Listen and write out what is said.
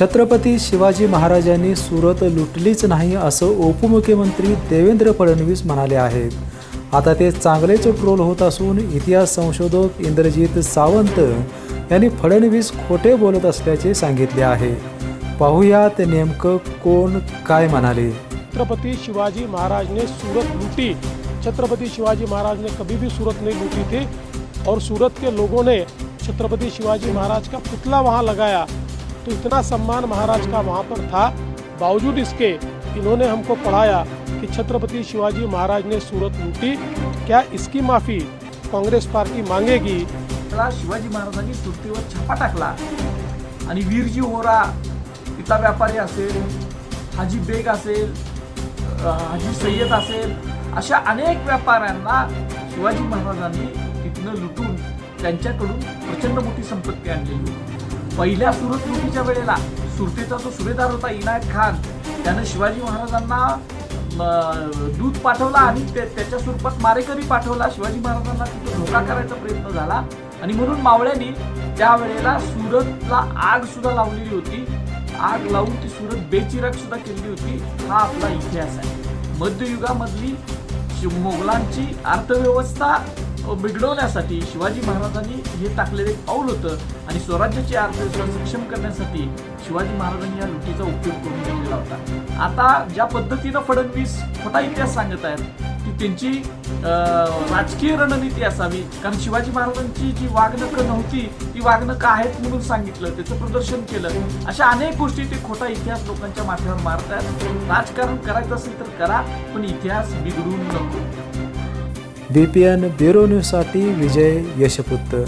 छत्रपती शिवाजी महाराजांनी सुरत लुटलीच नाही असं उपमुख्यमंत्री देवेंद्र फडणवीस म्हणाले आहेत. आता ते चांगलेच ट्रोल होत असून इतिहास संशोधक इंद्रजित सावंत यांनी फडणवीस खोटे बोलत असल्याचे सांगितले आहे. पाहुयात नेमकं कोण काय म्हणाले. छत्रपती शिवाजी महाराजने सूरत लुटी. छत्रपती शिवाजी महाराज ने कभी भी सूरत नहीं लूटी थी. और सूरत के लोगों ने छत्रपति शिवाजी महाराज का पुतला वहाँ लगाया. तो इतना सम्मान महाराज का वहाँ पर था। बावजूद इसके इन्होंने हमको पढ़ाया कि छत्रपति शिवाजी महाराज ने सूरत लूटी। क्या इसकी माफ़ी कांग्रेस पार्टी मांगेगी? शिवाजी महाराजांनी सुट्टीवर छापा टाकला. आणि वीरजी होरा इथला व्यापारी असेल हाजी बेग असेल हाजी सय्यद असेल अशा अनेक व्यापाऱ्यांना शिवाजी महाराजांनी तिथनं लुटून त्यांच्याकडून प्रचंड मोठी संपत्ती आणलेली होती. पहिल्या सुरतकृतीच्या वेळेला सुरतेचा जो सुभेदार होता इनायत खान त्यानं शिवाजी महाराजांना दूध पाठवला आणि ते- त्याच्या स्वरूपात मारेकरी पाठवला. शिवाजी महाराजांना तिथं धोका करायचा प्रयत्न झाला. आणि म्हणून मावळ्यांनी त्यावेळेला सुरतला आग सुद्धा लावलेली होती. आग लावून ती सुरत बेचिराग सुद्धा केलेली होती. हा आपला इतिहास आहे. मध्ययुगामधली मोगलांची अर्थव्यवस्था बिघडवण्यासाठी शिवाजी महाराजांनी हे टाकलेलं एक पाऊल होतं आणि स्वराज्याची अर्थव्यवस्था सक्षम करण्यासाठी शिवाजी महाराजांनी या लुटीचा उपयोग करून घेतलेला होता. आता ज्या पद्धतीनं फडणवीस खोटा इतिहास सांगत आहेत की त्यांची राजकीय रणनीती असावी. कारण शिवाजी महाराजांची जी वागणकं नव्हती ती वागणकं आहेत म्हणून सांगितलं त्याचं प्रदर्शन केलं. अशा अनेक गोष्टी ते खोटा इतिहास लोकांच्या माथ्यावर मारतात राजकारण करायचं असेल तर करा पण इतिहास बिघडून नको. बी पी एन ब्युरो न्यूजसाठी विजय यशपुत्र